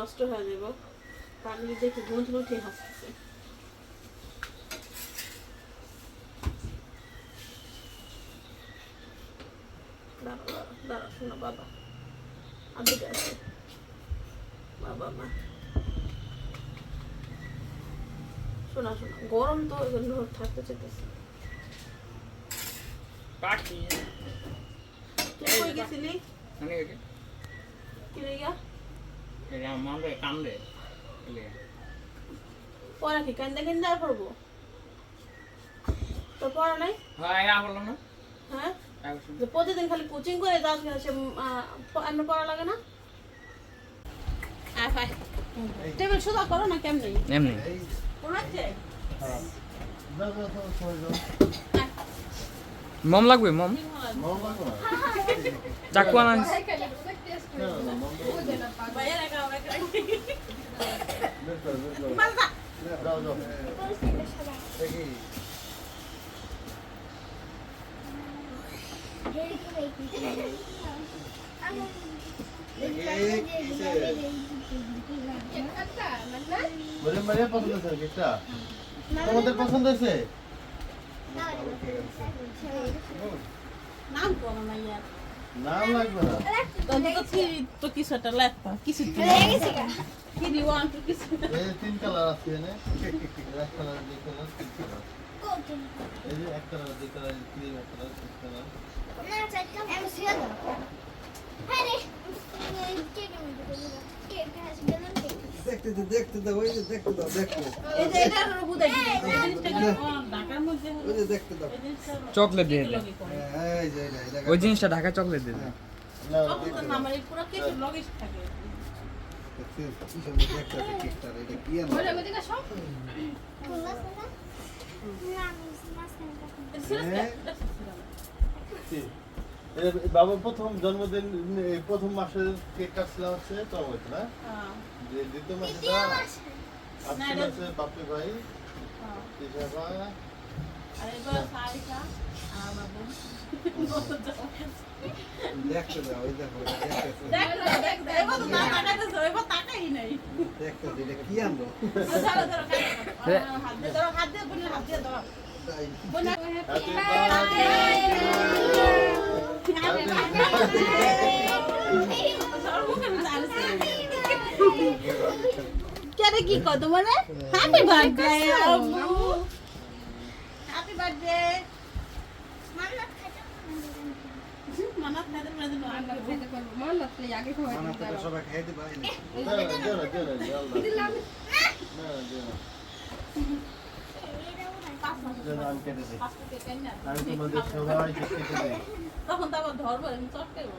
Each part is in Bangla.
নষ্ট হয়ে যাব। পাগলি দেখে থেকে উঠে হাসতেছে। শোনো বাবা। আদিকে আছে বাবা মা। শোনা শোনা গরম তো ওই জন্য থাকতে চাইতেছে। পাখি। তুই কই গেছিলি? এটা আমাদের কান্দে পড়া কি কান্দা কান্দা আর পড়ব তোর পড়া নাই? হ্যাঁ এটা বললাম না। হ্যাঁ? প্রতিদিন খালি কোচিং করে যাস সে এমনি পড়া লাগে না? আয় ফাই টেবিল সুদা করো না কেমনি? এমনি। মম লাগবে মম? চাকু আনা মারিয়া পছন্দ হয়েছে তোমাদের পছন্দ হয়েছে? নাম না লাগবে না তো কিছু একটা লাগতো কিছু তিন কালার আছে এনে এক কালার দুই কালার তিন কালার এই যে এক কালার দুই কালার এক কালার তিন কালার দেখতে দাও দেখতে দাও ওই যে দেখতে দাও দেখতে এই যে এটা হলো বুদাই এই জিনিসটা কি ঢাকার মধ্যে হলো ওই যে দেখতে দাও। চকলেট দিয়ে দে হ্যাঁ, এই যে ওই জিনিসটা ঢাকা চকলেট দিয়ে দে না তখন তো না আমার পুরো কিছু লগেজ থাকে। বাবার প্রথম জন্মদিন এই প্রথম মাসের কেক কাটছিলাম হচ্ছে টমেটো না? হ্যাঁ। যে দ্বিতীয় মাসেটা আজকে মাসে বাপে ভাই। হ্যাঁ। বাবু। হাত দিয়ে হাত দিয়ে বোনের হাত দিয়ে ধরো তাই বোনের হ্যাপি কেরে কি কত মানে হ্যাপি বার্থডে আম্মু হ্যাপি বার্থডে মানা খাইতে পারে আমি তখন তো আবার ধরবো আমি চটকাইবো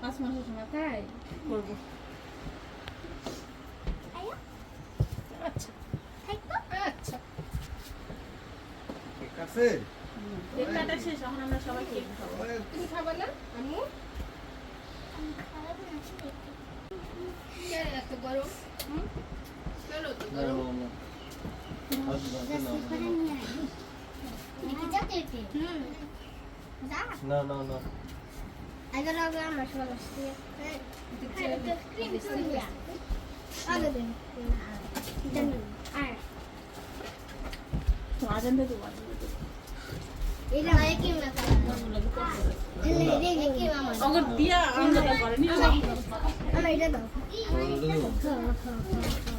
পাঁচ মাসের সময় ঠিক আছে আমরা সবাই কেক তুমি খাবে গরম হুম? কেন এত না গরম না না আসবে না না না আজান দিয়ে দেবো আজান দেবো দিয়া আনন্দটা করেনি না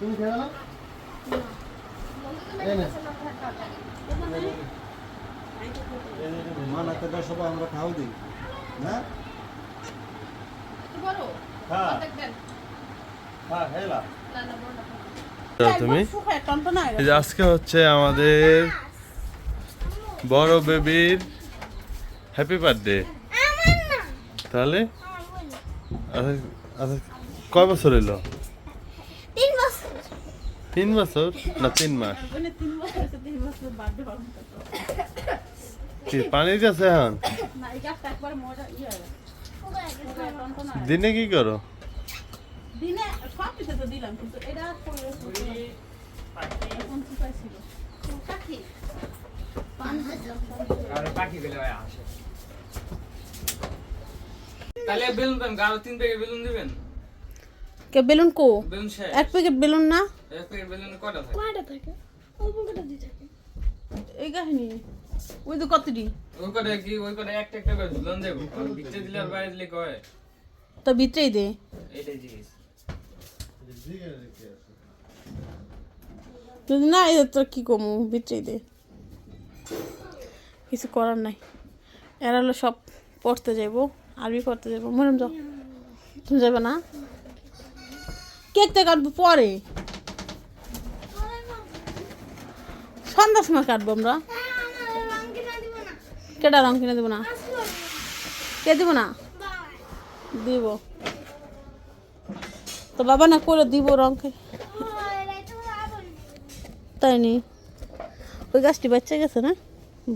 তুমি খেয়ে না। সবাই আমরা খাও দিই। হ্যাঁ। হ্যাঁ তুমি। আজকে হচ্ছে আমাদের বড় বেবির হ্যাপি বার্থডে। তাহলে? আচ্ছা আচ্ছা কয় বছর এলো? তিন বছর? না তিন মাস। কি পানির কাছে এখন? ইয়ে দিনে কি করো? দিনে সব কিছু তো দিলাম কিন্তু এটা তাহলে বেলুন পান গাড়ো তিন প্যাকেট বেলুন দিবেন? কে বেলুন কো? এক প্যাকেট বেলুন না? এক প্যাকেট বেলুন কয়টা থাকে? কয়টা থাকে? অল্প দিয়ে থাকে। এই কাহিনী। ওই তো কতটি? ওই কটা কি? ওই কটা একটা একটা করে ঝুলন দেবো। আর ভিতরে দিলে আর বাইরে দিলে কয়? তো ভিতরেই দে। এইটাই জিনিস যদি না এই তোর কি কমু? ভিতরেই দে। কিছু করার নাই। এরা হলো সব পড়তে যাইবো। আরবি পড়তে যাইবো। মরম যাও। তুমি যাবে না? কেকটা কাটবো পরে। সন্ধ্যার সময় কাটবো আমরা। কেটা রং কিনে দেবো না? কে দেবো না? দিব। তো বাবা না করে দিব রং তাই নি? ওই গাছটি বাচ্চা গেছে না?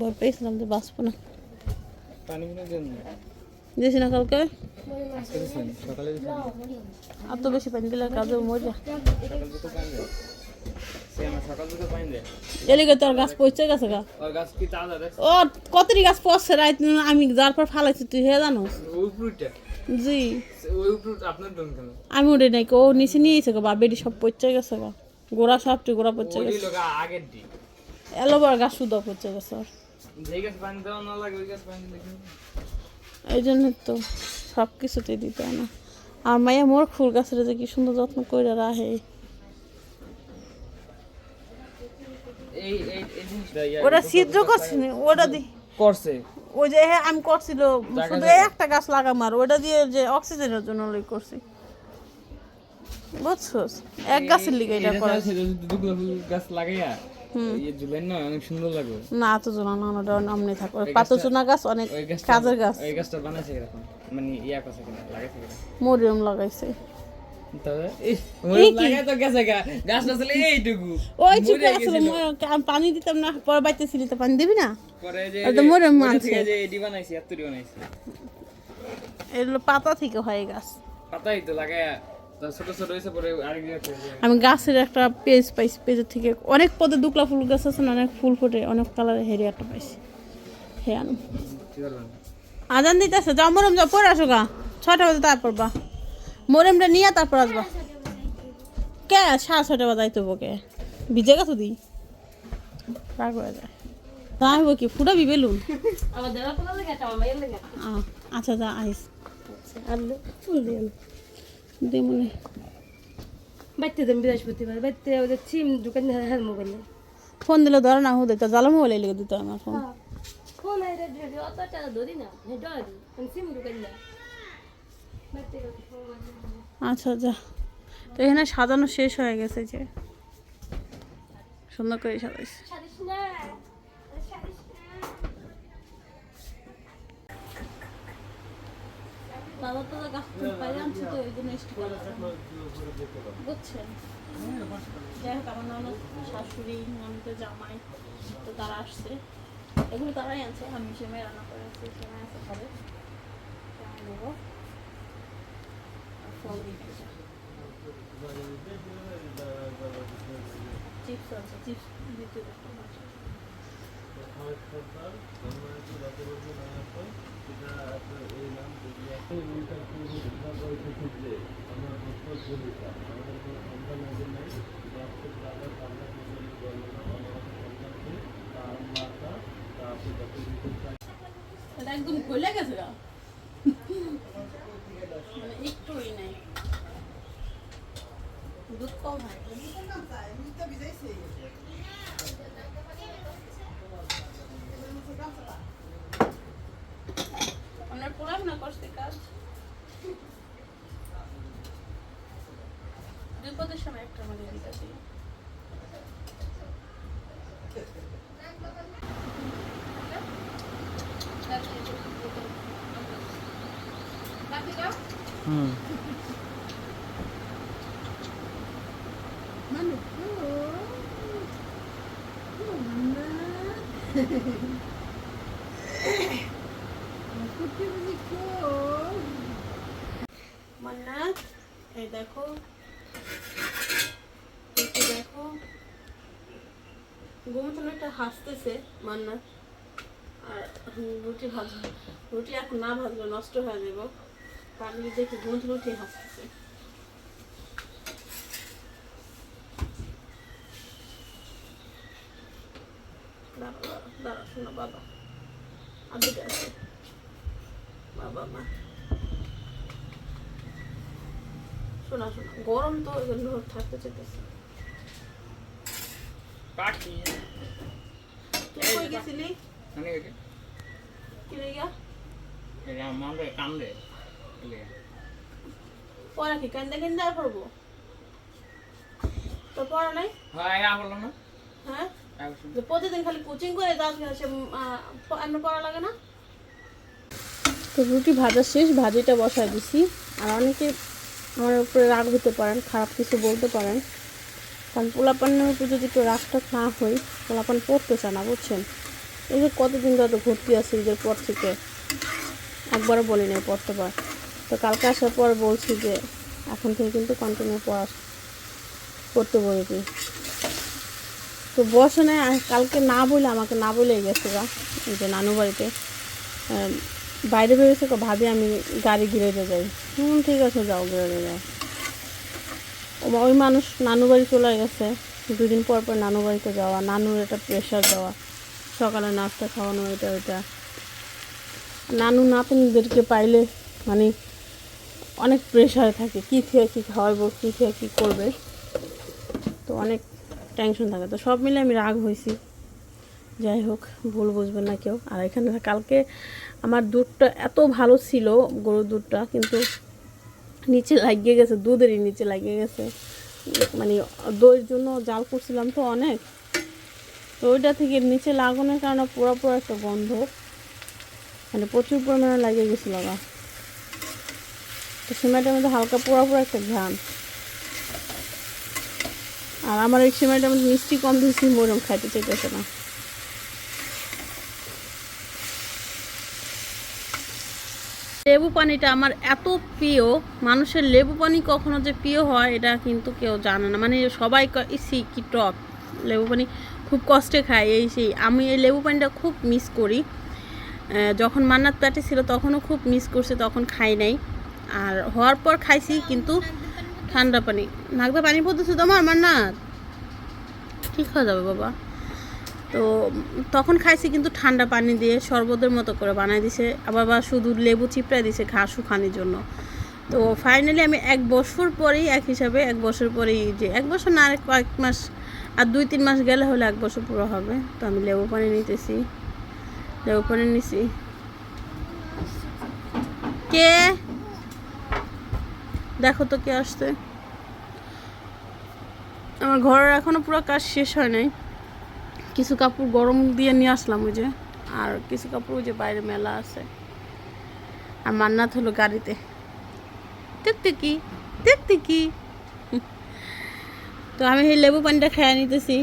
বর পেয়েছিলাম তো বাঁচবো না। দিয়েছি না কালকে? আর তো বেশি পানি দিলে কাজে মজা। গাছ গা। গাছ আমি যার পর ফালাইছি, তুই হে জানো জি। আমি উঠে নাই ও নিচে নিয়ে এসে গা, বা বেডি সব পচে গেছে গা। গোড়া সবটি গোড়া পচে গেছে। এলোবার গাছ শুধু পচে গেছে এই জন্য তো সব কিছুতেই দিতে না। আর মাইয়া মোর ফুল গাছের যে কি সুন্দর যত্ন করে রাখে। ইয়া- ওটা ছিদ্র করছি ওটা দি করছে। ওই যে হ্যাঁ আমি করছিল শুধু একটা গাছ লাগাম আর ওটা দিয়ে যে অক্সিজেনের জন্য লই করছি। বুঝছস? এক গাছের লিগে এটা করা। গাছ লাগাইয়া ইয়ে না অনেক সুন্দর লাগবে না এত জোনা না ওটা অমনি থাকো। পাতা চুনা গাছ অনেক কাজের গাছ। ওই গাছটা বানাইছে এরকম। মানে ইয়া লাগাইছে মরিয়ম লাগাইছে। পানি দিতাম না পরে বাইতেছিলি তো পানি দিবি না? মরিয়ম মানছে। এগুলো পাতা থেকে হয় গাছ। পাতাই তো লাগাইয়া আমি গাছের একটা পেজ পাইছি পেজের থেকে অনেক পদে দুকলা ফুল গাছ আছে না অনেক ফুল ফুটে অনেক কালারের হেরি একটা পাইছি। হ্যাঁ আনো? আজান দিতেছে যাও মরম যাও পরে আসো গা। ছটা বাজে তারপর বা। মরমটা নিয়ে তারপর আসবা। কে? সাড়ে ছটা বাজাই তো কে? ভিজে গেছো দি? রাগ হয়ে যায়। তা হইব কি ফুটাবি বেলুন। আছে আচ্ছা যা আইস। ফুল দিয়ে আনো দে মনে বাইতে দেন বৃহস্পতিবার বাইতে ওদের সিম দোকান হ্যাঁ মোবাইলে ফোন দিলে ধরে না হুদে তো জ্বালা মোবাইল লেগে দিতে আমার ফোন ফোন আইরে ধরে না হে ডরি সিম দোকান না আচ্ছা যা। তো এখানে সাজানো শেষ হয়ে গেছে যে। সুন্দর করে সাজাইছে। দাদা তো গাছ পাই আনছে তো, এই জন্য স্টিকার বুঝছেন যাই হোক, আমার ননদ শাশুড়ি ননদের জামাই, তো তারা আসছে। এগুলো তারাই আনছে, আমি সেমাই রান্না করে আছি সেমাই আছে খাবে দেবো ফল চিপস আছে, চিপস দিতে একদম গলে গেছে মানে একটুই নাই। দুধ কম হয় আপনার পড়াশোনা করছে কাজ? বিপদের সময় একটা আমাদের দিতে না হুম। মানু ও ও মান্না কুটি বুঝি কো মান্না এই দেখো দেখো। গোমতন একটা হাসতেছে মান্না। আর রুটি ভাজবো রুটি এখন না ভাজলে নষ্ট হয়ে যাব। পানি দেখে গোমতন উঠে হাসতেছে। দাঁড়া দাঁড়া, শোনো বাবা। আদিকে আছে বাবা। মা শোনা শোনা গরম তো ওই জন্য থাকতে চাইতেছে। পাখি। তুই কই গেছিলি? মানে কি লেগা এটা পড়া কি কান্দে কান্দে আর পড়ব? তো পড়া নাই? হ্যাঁ বললাম না। হ্যাঁ? প্রতিদিন খালি কোচিং করে যাস এমন পড়া লাগে না? তো রুটি ভাজা শেষ, ভাজিটা বসায় দিছি। আর অনেকে আমার উপরে রাগ হতে পারেন, খারাপ কিছু বলতে পারেন। কারণ পোলাপানের উপরে যদি একটু রাগটা না হই পোলাপান পড়তে চায় না, বুঝছেন? এই যে কতদিন ধরে ভর্তি আছে ঈদের পর থেকে, একবারও বলি নাই পড়তে পার। তো কালকে আসার পর বলছি যে, এখন থেকে কিন্তু কন্টিনিউ পড়া করতে বলবি তো বসে নেয় কালকে না বলে আমাকে না বলেই গেছে এই যে নানু বাড়িতে। বাইরে বেরিয়েছে তো ভাবি আমি গাড়ি ঘিরে যাই। হুম, ঠিক আছে, যাও ঘিরে যাও। ওই মানুষ নানু বাড়ি চলে গেছে। দুদিন পর পর নানু বাড়িতে যাওয়া, নানুর একটা প্রেশার দেওয়া। সকালে নাস্তা খাওয়ানো, এটা, ওইটা। নানু নাতনিদেরকে পাইলে মানে অনেক প্রেশারে থাকে, কী থেকে কী খাওয়াবো, কী থেকে কী করবে। তো অনেক টেনশন থাকে। তো সব মিলে আমি রাগ হয়েছি যাই হোক, ভুল বুঝবে না কেউ। আর এখানে কালকে আমার দুধটা এত ভালো ছিল, গরুর দুধটা, কিন্তু নিচে লাগিয়ে গেছে, দুধেরই নিচে লাগিয়ে গেছে। মানে দইয়ের জন্য জাল করছিলাম তো অনেক। তো ওইটা থেকে নিচে লাগানোর কারণে পুরো পুরো একটা গন্ধ। মানে প্রচুর পরিমাণে লাগিয়ে গেছিল গা। তো সিমেন্টের মধ্যে হালকা পুরো পুরো একটা ঘ্রাণ। আর আমার এই সিমেন্টের মধ্যে মিষ্টি কম দিয়েছি মোরম খাইতে চাইতেছে না। লেবু পানিটা আমার এত প্রিয়, মানুষের লেবু পানি কখনো যে প্রিয় হয়, এটা কিন্তু কেউ জানে না। মানে সবাই ইসি কি টক লেবু পানি খুব কষ্টে খায়, এই সেই। আমি এই লেবু পানিটা খুব মিস করি। যখন মান্নাত পেটে ছিল, তখনও খুব মিস করছে, তখন খাই নাই। আর হওয়ার পর খাইছি, কিন্তু ঠান্ডা পানি। নাকদা পানি পড়তেছে তোমার মান্নাত? ঠিক হয়ে যাবে, বাবা। তো তখন খাইছি কিন্তু ঠান্ডা পানি দিয়ে শরবতের মতো করে বানাই দিছে। আবার বা শুধু লেবু চিপড়াই দিছে ঘাস শুকানির জন্য। তো ফাইনালি আমি এক বছর পরেই এক হিসাবে, এক বছর পরেই যে এক বছর না কয়েক মাস আর দুই তিন মাস গেলে হলে এক বছর পুরো হবে। তো আমি লেবু পানি নিতেছি। লেবু পানি নিছি। কে? দেখো তো কে আসতে আমার ঘরের এখনও পুরো কাজ শেষ হয় নাই। কিছু কাপড় গরম দিয়ে নিয়ে আসলাম ওই যে, আর কিছু কাপড় ওই যে বাইরে মেলা আছে। আর মান্নাত হলো গাড়িতে। দেখতে কি? দেখতে কি? তো আমি এই লেবু পানিটা খেয়ে নিতেছি।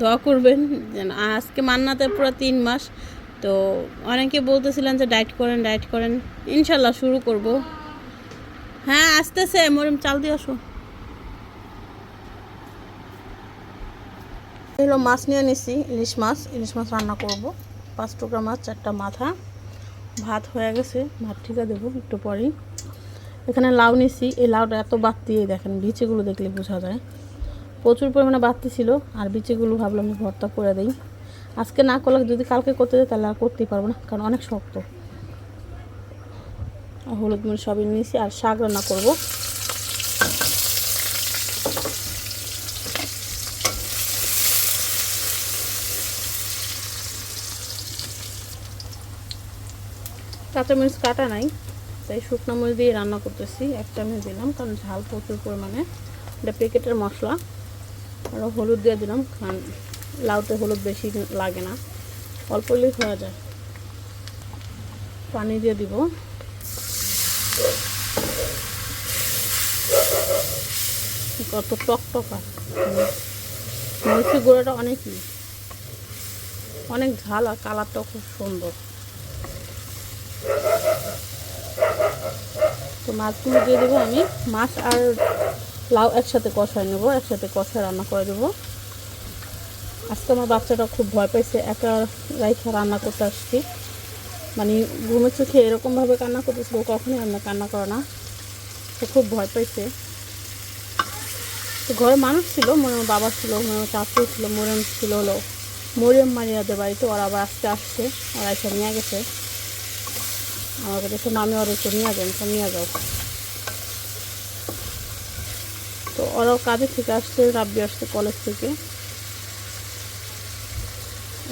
দোয়া করবেন যেন আজকে মান্নাতে পুরো তিন মাস। তো অনেকে বলতেছিলেন যে ডায়েট করেন ডায়েট করেন। ইনশাল্লাহ শুরু করব। হ্যাঁ আসতেছে। মরিম, চাল দিয়ে আসো। হলো মাছ নিয়ে নিছি, ইলিশ মাছ। ইলিশ মাছ রান্না করব। পাঁচ টুকরা মাছ, চারটা মাথা। ভাত হয়ে গেছে, ভাত ঠিকা দেবো একটু পরেই। এখানে লাউ নিছি। এই লাউটা এত বাড়তি দেখেন, বিচিগুলো দেখলে বোঝা যায়। প্রচুর পরিমাণে বাড়তি ছিল, আর বিচিগুলো ভাবলাম ভর্তা করে দিই। আজকে না করলে যদি কালকে করতে যাই, তাহলে আর করতেই পারব না, কারণ অনেক শক্ত। হলুদ মরিচ সবই নিয়েছি, আর শাক রান্না করব। কাঁচামরিচ কাটা নাই, তাই শুকনো মরিচ দিয়ে রান্না করতেছি। একটা আমি দিলাম, কারণ ঝাল প্রচুর পরিমাণে। এটা প্যাকেটের মশলা, আর হলুদ দিয়ে দিলাম, কারণ লাউতে হলুদ বেশি লাগে না। অল্প হলেই হয়ে যায়। পানি দিয়ে দিব। কত টক টকা মরিচের গুঁড়োটা অনেকই। অনেক ঝাল আর কালারটাও খুব সুন্দর। তো মাছগুলো দিয়ে দেবো আমি। মাছ আর লাউ একসাথে কষায় নেব, একসাথে কষায় রান্না করে দেবো। আজকে আমার বাচ্চাটা খুব ভয় পাইছে, একা রাইখা রান্না করতে আসছি। মানে ঘুমের চোখে এরকমভাবে কান্না করতেছিল কখনোই রান্না কান্না করে না। তো খুব ভয় পাইছে। তো ঘরে মানুষ ছিল, মনে বাবা ছিল, মনে চাচু ছিল, মরিয়ম ছিল হলো। মরিয়ম মারিয়াদের বাড়িতে ওরা আবার আসতে আসছে, ওরা এসে নিয়ে গেছে। আমাকে দেখে আমি ওরা একটু নিয়ে যান তো নিয়ে যাও তো ওরাও কাজে থেকে আসছে, রাব্বি আসছে কলেজ থেকে।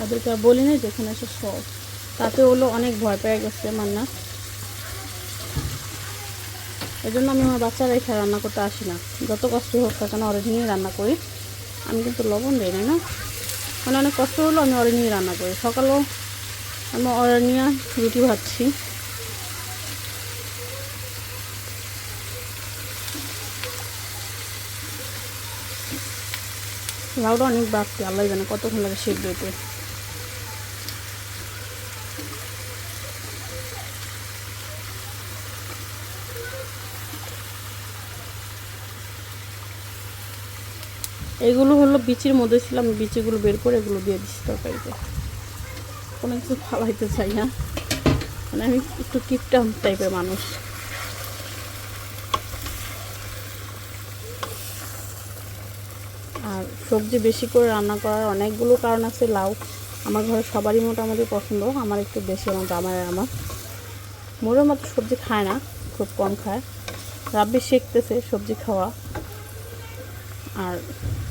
ওদেরকে বলি নাই যেখানে এসে সব তাতে হলো অনেক ভয় পেয়ে গেছে, মান্না। এই জন্য আমি আমার বাচ্চারা এখানে রান্না করতে আসি না। যত কষ্ট হোক না কেন ওরে রান্না করি। আমি কিন্তু লবণ দিই না না? মানে অনেক কষ্ট হলো, আমি ওরে নিয়ে রান্না করি। সকালেও আমি ওরে নিয়ে রুটি ভাজছি। লাউটা অনেক বাড়তি, আল্লাহ জানে কতক্ষণ লাগে সিদ্ধ হইতে। এগুলো হলো বিচির মধ্যে ছিল আমি বিচিগুলো বের করে এগুলো দিয়ে দিচ্ছি তরকারিতে। কোনো কিছু ফালাইতে চাই না। মানে আমি একটু কিপটা টাইপের মানুষ। সবজি বেশি করে রান্না করার অনেকগুলো কারণ আছে, লাউ। আমার ঘরে সবারই মোটামুটি পছন্দ, আমার একটু বেশি আমার আমার। মোরের মতো সবজি খায় না, খুব কম খায়। রাব্বি শিখতেছে সবজি খাওয়া। আর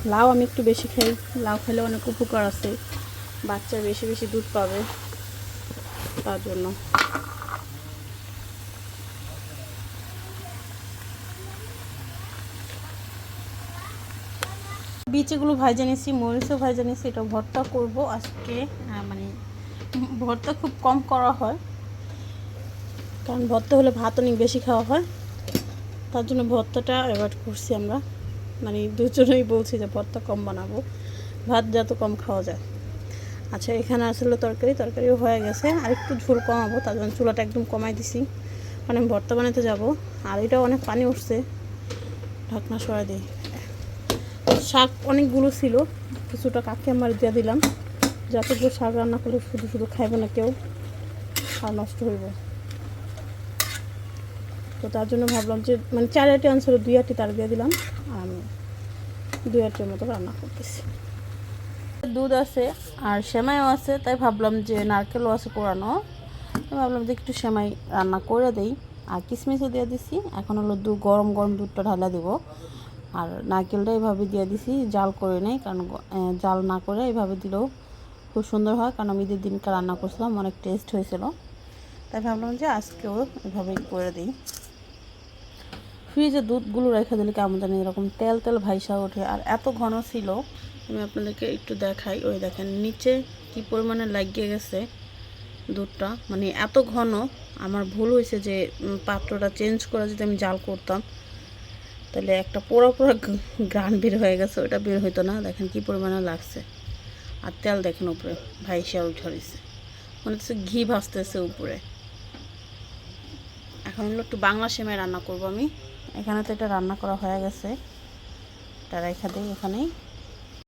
লাউ আমি একটু বেশি খাই, লাউ খেলে অনেক উপকার আছে, বাচ্চা বেশি বেশি দুধ পাবে তার জন্য। বিচিগুলো ভাজে নিয়েছি, মরিচও ভাজে নিয়েছি, এটা ভর্তা করব আজকে। মানে ভর্তা খুব কম করা হয়, কারণ ভর্তা হলে ভাত অনেক বেশি খাওয়া হয়। তার জন্য ভর্তাটা অ্যাভয়েড করছি আমরা। মানে দুজনেই বলছি যে ভর্তা কম বানাবো, ভাত যত কম খাওয়া যায়। আচ্ছা এখানে আসলে তরকারি, তরকারিও হয়ে গেছে। আর একটু ঝোল কমাবো, তার জন্য চুলাটা একদম কমাই দিছি। মানে ভর্তা বানাতে যাব, আর এটাও অনেক পানি উঠছে। ঢাকনা সরাই দিই। শাক অনেকগুলো ছিল, কিছুটা কাকে আমার দিয়ে দিলাম। যাতে শাক রান্না করলে শুধু শুধু খাইবে না কেউ, আর নষ্ট হইব। তো তার জন্য ভাবলাম যে মানে চার আটি আনছিল দুই আটি তার দিয়ে দিলাম, আর আমি দুই আটির মতো রান্না করতেছি। দুধ আছে আর সেমাইও আছে, তাই ভাবলাম যে নারকেলও আছে পোড়ানো। ভাবলাম যে একটু সেমাই রান্না করে দেই। আর কিশমিশও দিয়ে দিছি, এখন হলো দু গরম গরম দুধটা ঢালা দিব। আর নারকেলটা এইভাবে দিয়ে দিছি, জাল করে নেই, কারণ জাল না করে এইভাবে দিলেও খুব সুন্দর হয়, কারণ আমি ঈদের দিনকে রান্না করছিলাম, অনেক টেস্ট হয়েছিল। তাই ভাবলাম যে আজকেও এভাবেই করে দিই। ফ্রিজে দুধগুলো রেখে দিলে কেমন জানি এরকম তেল তেল ভাইসা ওঠে। আর এত ঘন ছিল, আমি আপনাদেরকে একটু দেখাই, ওই দেখেন নিচে কি পরিমাণে লাগিয়ে গেছে দুধটা। মানে এত ঘন, আমার ভুল হয়েছে যে পাত্রটা চেঞ্জ করে যদি আমি জাল করতাম তাহলে একটা পোড়া পোড়া গ্রান বের হয়ে গেছে ওটা বের হইতো না। দেখেন কি পরিমাণে লাগছে। আর তেল দেখেন উপরে, ভাই উঠে ঝরেছে। মনে হচ্ছে ঘি ভাসতেছে উপরে। এখন হলো একটু বাংলা সেমাই রান্না করব আমি। এখানে তো এটা রান্না করা হয়ে গেছে। এটা রেখা দিই এখানেই।